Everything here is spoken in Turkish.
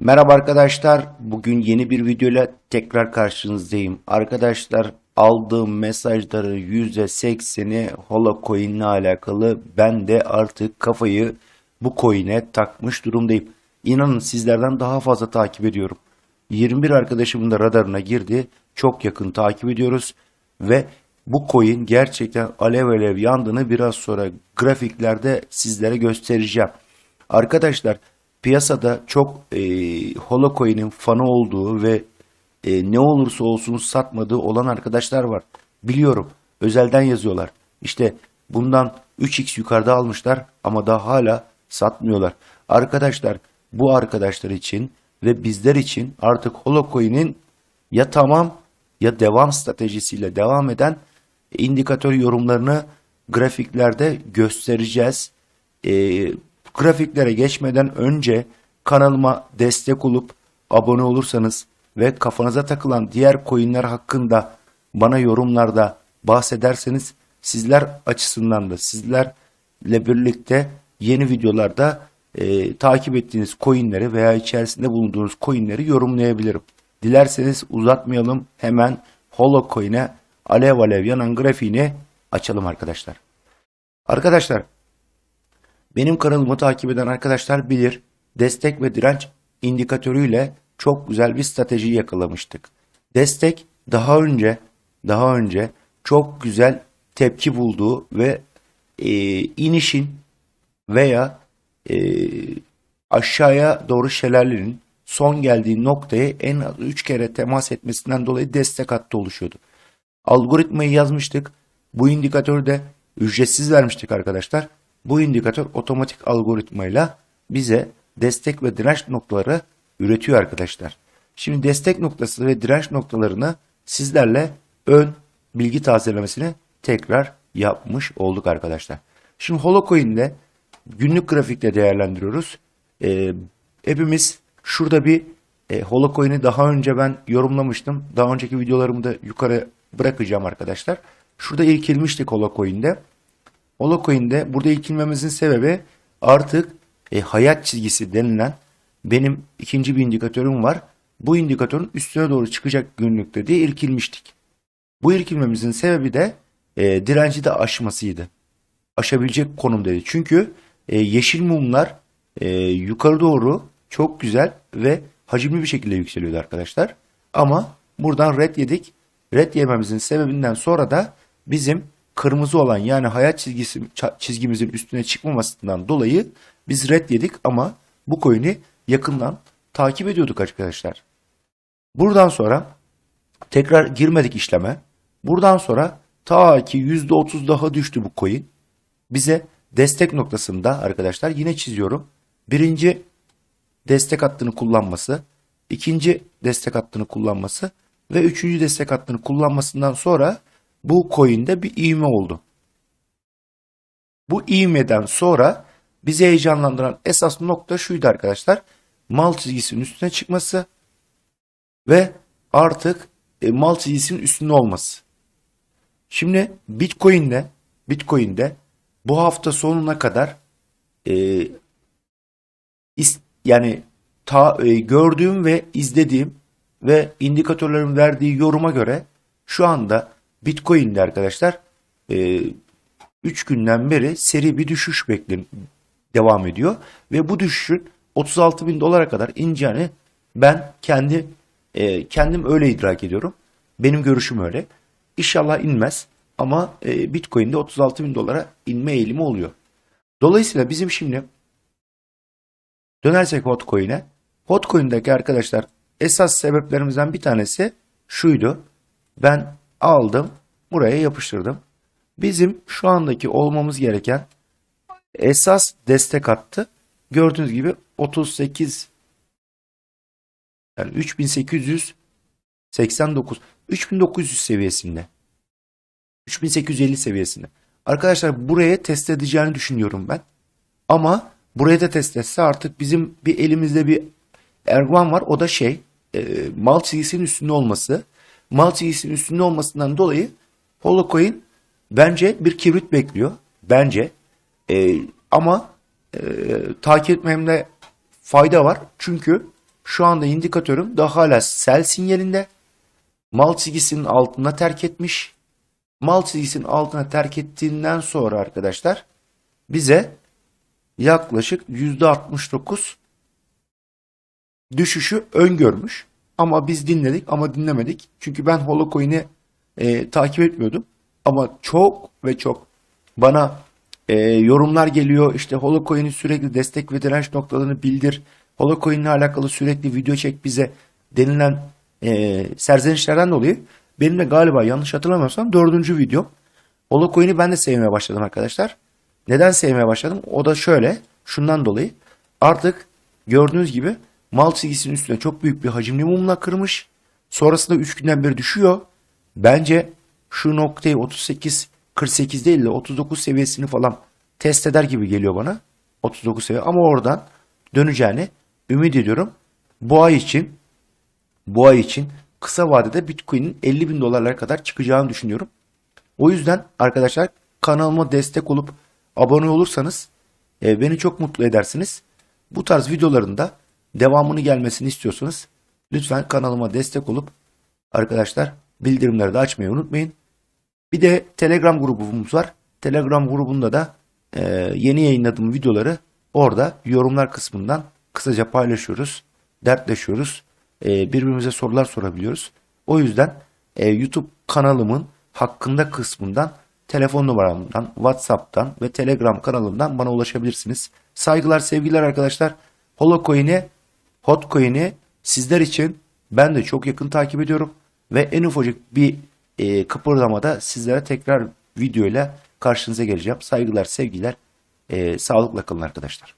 Merhaba arkadaşlar. Bugün yeni bir videoyla tekrar karşınızdayım. Arkadaşlar aldığım mesajları %80'i Holocoin ile alakalı. Ben de artık kafayı bu coin'e takmış durumdayım. İnanın sizlerden daha fazla takip ediyorum. 21 arkadaşımın da radarına girdi. Çok yakın takip ediyoruz. Ve bu coin gerçekten alev alev yandığını biraz sonra grafiklerde sizlere göstereceğim. Arkadaşlar piyasada çok e, Holocoin'in fanı olduğu ve e, ne olursa olsun satmadığı olan arkadaşlar var. Biliyorum. Özelden yazıyorlar. İşte bundan 3x yukarıda almışlar ama daha hala satmıyorlar. Arkadaşlar bu arkadaşlar için ve bizler için artık Holocoin'in ya tamam ya devam stratejisiyle devam eden indikatör yorumlarını grafiklerde göstereceğiz. E, grafiklere geçmeden önce kanalıma destek olup abone olursanız ve kafanıza takılan diğer coinler hakkında bana yorumlarda bahsederseniz sizler açısından da sizlerle birlikte yeni videolarda e, takip ettiğiniz coinleri veya içerisinde bulunduğunuz coinleri yorumlayabilirim. Dilerseniz uzatmayalım hemen Holocoin'e alev alev yanan grafiğini açalım arkadaşlar. Arkadaşlar benim kanalımı takip eden arkadaşlar bilir. Destek ve direnç indikatörüyle çok güzel bir strateji yakalamıştık. Destek daha önce daha önce çok güzel tepki bulduğu ve e, inişin veya e, aşağıya doğru şelalenin son geldiği noktaya en az 3 kere temas etmesinden dolayı destek hattı oluşuyordu. Algoritmayı yazmıştık. Bu indikatörü de ücretsiz vermiştik arkadaşlar. Bu indikatör otomatik algoritmayla bize destek ve direnç noktaları üretiyor arkadaşlar. Şimdi destek noktası ve direnç noktalarını sizlerle ön bilgi tazelemesini tekrar yapmış olduk arkadaşlar. Şimdi Holocoin'de günlük grafikte değerlendiriyoruz. Ee, hepimiz şurada bir e, Holocoin'i daha önce ben yorumlamıştım. Daha önceki videolarımı da yukarı bırakacağım arkadaşlar. Şurada irkilmiştik Holocoin'de. Holocoin'de burada ilkilmemizin sebebi artık e, hayat çizgisi denilen benim ikinci bir indikatörüm var. Bu indikatörün üstüne doğru çıkacak günlükte diye irkilmiştik. Bu irkilmemizin sebebi de e, direnci de aşmasıydı. Aşabilecek konumdaydı. Çünkü e, yeşil mumlar e, yukarı doğru çok güzel ve hacimli bir şekilde yükseliyordu arkadaşlar. Ama buradan red yedik. Red yememizin sebebinden sonra da bizim kırmızı olan yani hayat çizgisi, çizgimizin üstüne çıkmamasından dolayı biz red yedik ama bu coin'i yakından takip ediyorduk arkadaşlar. Buradan sonra tekrar girmedik işleme. Buradan sonra ta ki %30 daha düştü bu coin. Bize destek noktasında arkadaşlar yine çiziyorum. Birinci destek hattını kullanması, ikinci destek hattını kullanması ve üçüncü destek hattını kullanmasından sonra bu coin'de bir ivme oldu. Bu ivmeden sonra bizi heyecanlandıran esas nokta şuydu arkadaşlar. Mal çizgisinin üstüne çıkması ve artık e, mal çizgisinin üstünde olması. Şimdi Bitcoin'de Bitcoin'de bu hafta sonuna kadar e, is, yani ta, e, gördüğüm ve izlediğim ve indikatörlerin verdiği yoruma göre şu anda Bitcoin'de arkadaşlar 3 e, günden beri seri bir düşüş beklen devam ediyor. Ve bu düşüşün 36 bin dolara kadar ineceğini ben kendi e, kendim öyle idrak ediyorum. Benim görüşüm öyle. İnşallah inmez ama e, Bitcoin'de 36 bin dolara inme eğilimi oluyor. Dolayısıyla bizim şimdi dönersek Hotcoin'e Hotcoin'deki arkadaşlar esas sebeplerimizden bir tanesi şuydu. Ben aldım, buraya yapıştırdım. Bizim şu andaki olmamız gereken esas destek hattı gördüğünüz gibi 38 yani 3889 3900 seviyesinde. 3850 seviyesinde. Arkadaşlar buraya test edeceğini düşünüyorum ben. Ama buraya da test etse artık bizim bir elimizde bir erguvan var. O da şey e, mal çizgisinin üstünde olması mal çizgisinin üstünde olmasından dolayı Holocoin bence bir kibrit bekliyor. Bence. E, ama e, takip etmemde fayda var. Çünkü Şu anda indikatörüm daha hala sell sinyalinde. Mal çizgisinin altına terk etmiş. Mal çizgisinin altına terk ettiğinden sonra arkadaşlar bize yaklaşık %69 düşüşü öngörmüş. Ama biz dinledik ama dinlemedik. Çünkü ben Holocoin'i e, takip etmiyordum. Ama çok ve çok bana e, yorumlar geliyor. İşte Holocoin'in sürekli destek ve direnç noktalarını bildir. Holocoin'le alakalı sürekli video çek bize denilen e, serzenişlerden dolayı benim de galiba yanlış hatırlamıyorsam dördüncü video. Holocoin'i ben de sevmeye başladım arkadaşlar. Neden sevmeye başladım? O da şöyle. Şundan dolayı. Artık gördüğünüz gibi mal çizgisinin üstüne çok büyük bir hacimli mumla kırmış. Sonrasında 3 günden beri düşüyor. Bence şu noktayı 38 48 değil de 39 seviyesini falan test eder gibi geliyor bana. 39 seviye ama oradan döneceğini ümit ediyorum. Bu ay için bu ay için kısa vadede Bitcoin'in 50 bin dolarlara kadar çıkacağını düşünüyorum. O yüzden arkadaşlar kanalıma destek olup abone olursanız e, beni çok mutlu edersiniz. Bu tarz videoların da devamını gelmesini istiyorsanız lütfen kanalıma destek olup arkadaşlar bildirimleri de açmayı unutmayın. Bir de Telegram grubumuz var. Telegram grubunda da e, yeni yayınladığım videoları orada yorumlar kısmından kısaca paylaşıyoruz, dertleşiyoruz, e, birbirimize sorular sorabiliyoruz. O yüzden e, YouTube kanalımın hakkında kısmından telefon numaramdan, WhatsApp'tan ve Telegram kanalımdan bana ulaşabilirsiniz. Saygılar, sevgiler arkadaşlar. Holocoin'i, Hotcoin'i sizler için ben de çok yakın takip ediyorum ve en ufacık bir e, kıpırdamada sizlere tekrar videoyla karşınıza geleceğim. Saygılar, sevgiler, e, sağlıkla kalın arkadaşlar.